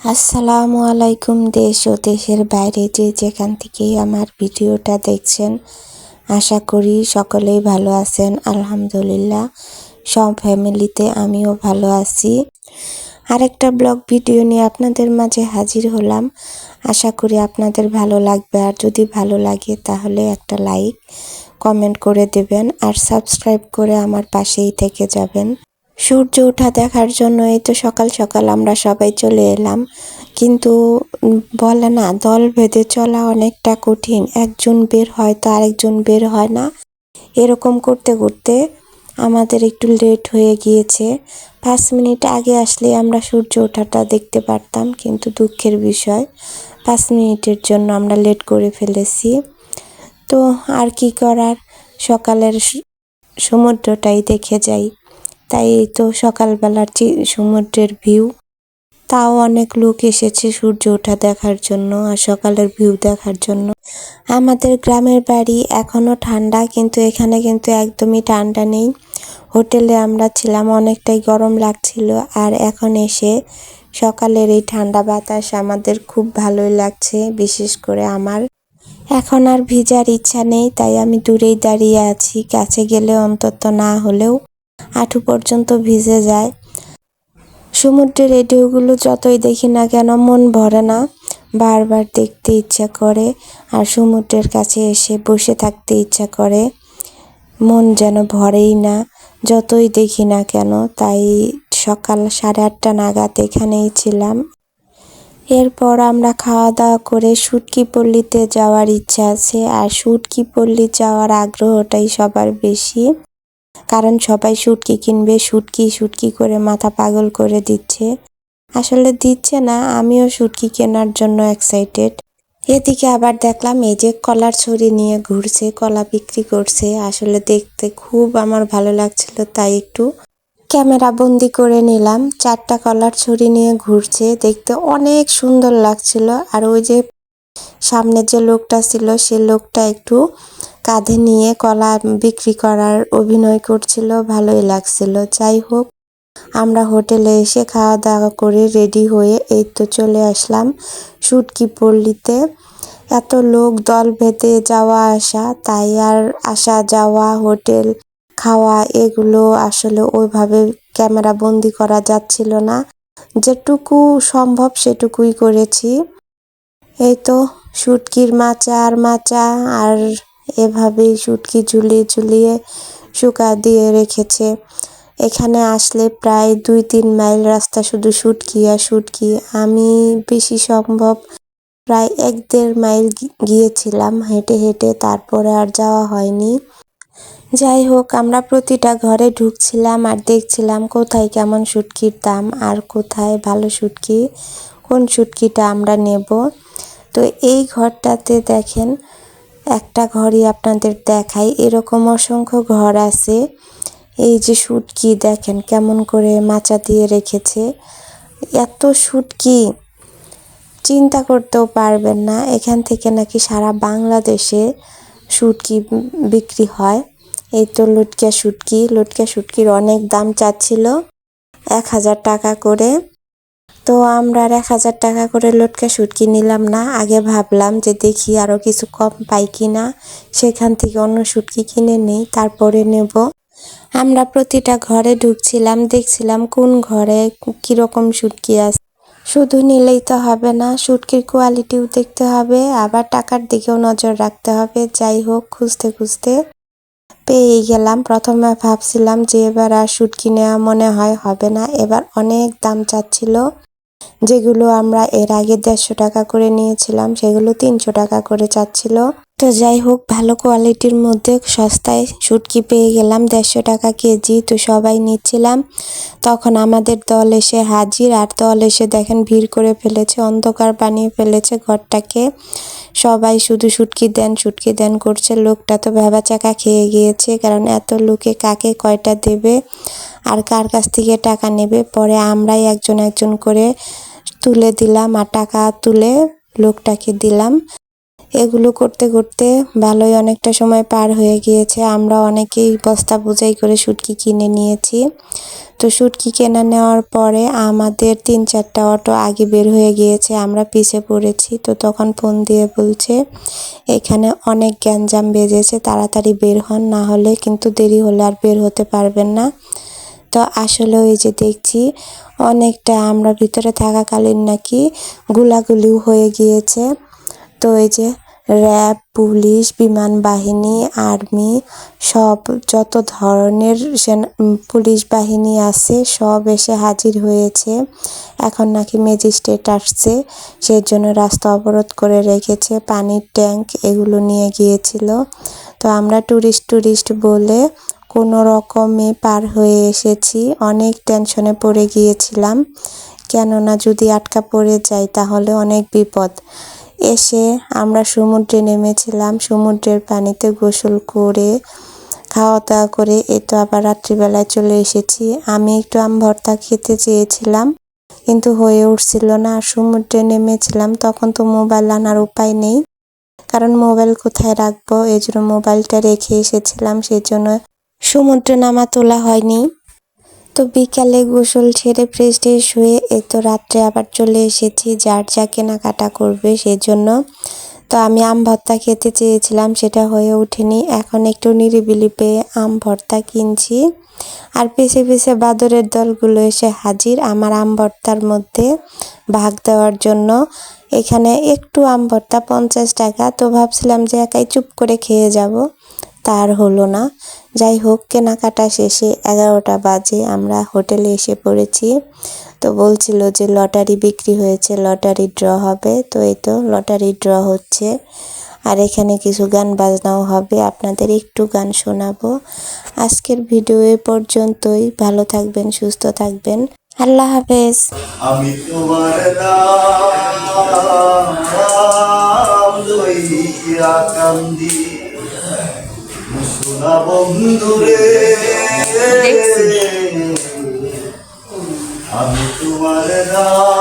আসসালামু আলাইকুম দেশ ও দেশের বাইরে যে যেখান থেকে আমার ভিডিওটা দেখছেন, আশা করি সকলেই ভালো আছেন। আলহামদুলিল্লাহ, সব ফ্যামিলিতে আমিও ভালো আছি। আরেকটা ব্লগ ভিডিও নিয়ে আপনাদের মাঝে হাজির হলাম। আশা করি আপনাদের ভালো লাগবে। আর যদি ভালো লাগে তাহলে একটা লাইক, কমেন্ট করে দেবেন। আর সাবস্ক্রাইব করে আমার পাশেই থেকে যাবেন। সূর্য ওঠা দেখার জন্য এই তো সকাল সকাল আমরা সবাই চলে এলাম। কিন্তু বলে না, দল ভেদে চলা অনেকটা কঠিন। একজন বের হয় তো আরেকজন বের হয় না। এরকম করতে করতে আমাদের একটু লেট হয়ে গিয়েছে। পাঁচ মিনিট আগে আসলে আমরা সূর্য ওঠাটা দেখতে পারতাম, কিন্তু দুঃখের বিষয়, পাঁচ মিনিটের জন্য আমরা লেট করে ফেলেছি। তো আর কি করার? সকালের সমুদ্রটাই দেখে যাই। তাই এই তো সকালবেলার সমুদ্রের ভিউ তাও অনেক লোক এসেছে সূর্য ওঠা দেখার জন্য আর সকালের ভিউ দেখার জন্য। আমাদের গ্রামের বাড়ি এখনও ঠান্ডা, কিন্তু এখানে কিন্তু একদমই ঠান্ডা নেই। হোটেলে আমরা ছিলাম, অনেকটাই গরম লাগছিল আর এখন এসে সকালের এই ঠান্ডা বাতাস আমাদের খুব ভালোই লাগছে, বিশেষ করে আমার। এখন আর ভিজার ইচ্ছা নেই, তাই আমি দূরেই দাঁড়িয়ে আছি, কাছে গেলে অন্তত না হলেও। হাঁটু পর্যন্ত ভিজে যায়। সমুদ্রের এই ঢেউগুলো যতই দেখি না কেন মন ভরে না। বারবার দেখতে ইচ্ছা করে আর সমুদ্রের কাছে এসে বসে থাকতে ইচ্ছা করে। মন যেন ভরেই না, যতই দেখি না কেন, তাই সকাল সাড়ে আটটা নাগাদ এখানেই ছিলাম। এরপর আমরা খাওয়া দাওয়া করে সুটকি পল্লীতে যাওয়ার ইচ্ছা আছে, আর সুটকি পল্লী যাওয়ার আগ্রহটাই সবার বেশি। কারণ সবাই শুটকি কিনবে শুটকি শুটকি করে মাথা পাগল করে দিচ্ছে। আসলে দিচ্ছে না, আমিও শুটকি কেনার জন্য এক্সাইটেড এদিকে আবার দেখলাম এই যে কলার ছড়ি নিয়ে ঘুরছে, কলা বিক্রি করছে। আসলে দেখতে খুব আমার ভালো লাগছিল, তাই একটু ক্যামেরা বন্দি করে নিলাম। চারটা কলার ছড়ি নিয়ে ঘুরছে, দেখতে অনেক সুন্দর লাগছিল। আর ওই যে সামনে যে লোকটা ছিল, সে লোকটা একটু কাঁধে নিয়ে কলা বিক্রি করার অভিনয় করছিল, ভালোই লাগছিল। যাই হোক, আমরা হোটেলে এসে খাওয়া দাওয়া করে রেডি হয়ে এই তো চলে আসলাম সুটকি পল্লীতে। এত লোক দল ভেদে যাওয়া আসা, তাই আর আসা যাওয়া, হোটেল খাওয়া এগুলো আসলে ওইভাবে ক্যামেরা বন্দি করা যাচ্ছিল না। যেটুকু সম্ভব সেটুকুই করেছি। এই তো শুটকির মাচা আর মাচা, আর এভাবেই শুটকি ঝুলিয়ে ঝুলিয়ে শুকা দিয়ে রেখেছে। এখানে আসলে প্রায় দুই তিন মাইল রাস্তা শুধু শুটকি আর শুটকি আমি বেশি সম্ভব প্রায় এক দেড় মাইল গিয়েছিলাম হেঁটে হেঁটে, তারপরে আর যাওয়া হয়নি। যাই হোক, আমরা প্রতিটা ঘরে ঢুকছিলাম আর দেখছিলাম কোথায় কেমন শুটকির দাম আর কোথায় ভালো শুটকি কোন শুটকিটা আমরা নেব। তো এই ঘরটাতে দেখেন একটা ঘরই আপনাদের দেখাই। এরকম অসংখ্য ঘর আছে। এই যে শুটকি দেখেন কেমন করে মাচা দিয়ে রেখেছে। এত শুটকি চিন্তা করতেও পারবেন না। এখান থেকে নাকি সারা বাংলাদেশে শুটকি বিক্রি হয়। এই তো লটকা শুটকি লটকা শুটকির অনেক দাম চাচ্ছিল। এক হাজার টাকা করে। তো আমরা আর এক হাজার টাকা করে লটকা শুটকি নিলাম না। আগে ভাবলাম যে দেখি আরও কিছু কম পাই কি না সেখান থেকে অন্য শুটকি কিনে নেই, তারপরে নেব। আমরা প্রতিটা ঘরে ঢুকছিলাম, দেখছিলাম কোন ঘরে কীরকম শুটকি আছে। শুধু নিলেই তো হবে না শুটকির কোয়ালিটিও দেখতে হবে, আবার টাকার দিকেও নজর রাখতে হবে। যাই হোক, খুঁজতে খুঁজতে পেয়েই গেলাম। প্রথমে ভাবছিলাম যে এবার আর শুটকি নেওয়া মনে হয় হবে না। এবার অনেক দাম চাচ্ছিল। যেগুলো আমরা এর আগে দেড়শো টাকা করে নিয়েছিলাম, সেগুলো তিনশো টাকা করে চাচ্ছিল। তো যাই হোক, ভালো কোয়ালিটির মধ্যে সস্তায় শুটকি পেয়ে গেলাম, দেড়শো টাকা কেজি। তো সবাই নিচ্ছিলাম। তখন আমাদের দল এসে হাজির, আর দল এসে দেখেন ভিড় করে ফেলেছে, অন্ধকার বানিয়ে ফেলেছে ঘরটাকে। সবাই শুধু শুটকি দেন শুটকি দেন করছে। লোকটা তো ভেবা চাকা খেয়ে গিয়েছে, কারণ এত লোকে কাকে কয়টা দেবে, আর কার কাছ থেকে টাকা নেবে? পরে আমরাই একজন একজন করে তুলে দিলাম আর টাকা তুলে লোকটাকে দিলাম। এগুলো করতে করতে ভালোই অনেকটা সময় পার হয়ে গিয়েছে। আমরা অনেকেই বস্তা বোঝাই করে শুটকি কিনে নিয়েছি। তো শুটকি কেনা নেওয়ার পরে আমাদের তিন চারটা অটো আগে বের হয়ে গিয়েছে, আমরা পিছে পড়েছি। তো তখন ফোন দিয়ে বলছে, এখানে অনেক গ্যাঞ্জাম বেজেছে, তাড়াতাড়ি বের হন, না হলে কিন্তু দেরি হলে আর বের হতে পারবেন না। তো আসলে ওই যে দেখছি অনেকটা আমরা ভিতরে থাকাকালীন নাকি গুলাগুলিও হয়ে গিয়েছে। তো এই যে র্যাব, পুলিশ, বিমান বাহিনী, আর্মি সব যত ধরনের পুলিশ বাহিনী আছে সব এসে হাজির হয়েছে। এখন নাকি ম্যাজিস্ট্রেট আসছে সেই জন্য রাস্তা অবরোধ করে রেখেছে, পানির ট্যাঙ্ক এগুলো নিয়ে গিয়েছিল। তো আমরা টুরিস্ট টুরিস্ট বলে কোনো রকমে পার হয়ে এসেছি। অনেক টেনশনে পড়ে গিয়েছিলাম। কেননা যদি আটকা পড়ে যাই তাহলে অনেক বিপদ। এসে আমরা সমুদ্রে নেমেছিলাম। সমুদ্রের পানিতে গোসল করে খাওয়া দাওয়া করে এ তো আবার রাত্রিবেলায় চলে এসেছি। আমি একটু আম ভর্তা খেতে চেয়েছিলাম, কিন্তু হয়ে উঠছিল না। সমুদ্রে নেমেছিলাম, তখন তো মোবাইল আনার উপায় নেই। কারণ মোবাইল কোথায় রাখব? এই জন্য মোবাইলটা রেখে এসেছিলাম, সেই জন্য সমুদ্রে নামা তোলা হয়নি। তো বিকালে গোসল ছেড়ে ফ্রেশ ট্রেশ হয়ে এই তো রাত্রে আবার চলে এসেছি, যার যা কেনাকাটা করবে সেই জন্য তো আমি আম ভর্তা খেতে চেয়েছিলাম, সেটা হয়ে ওঠেনি। এখন একটু নিরিবিলি পেয়ে আম ভর্তা কিনছি। আর পিছে পিছে বাদরের দলগুলো এসে হাজির আমার আম ভর্তার মধ্যে ভাগ দেওয়ার জন্য। এখানে একটু আম ভর্তা পঞ্চাশ টাকা, তো ভাবছিলাম যে একাই চুপ করে খেয়ে যাব। তার হলো না। যাই হোক কেনাকাটা শেষে এগারোটা বাজে আমরা হোটেলে এসে পড়েছি। তো বলছিল যে লটারি বিক্রি হয়েছে, লটারি ড্র হবে। তো এই তো লটারি ড্র হচ্ছে। আর এখানে কিছু গান বাজনাও হবে। আপনাদের একটু গান শোনাবো। আজকের ভিডিও এ পর্যন্তই। ভালো থাকবেন, সুস্থ থাকবেন। আল্লাহ হাফেজ। আমি তোমার নাম লইয়া কান্দি। সোনা বন্ধুরে আমি তোমার নাম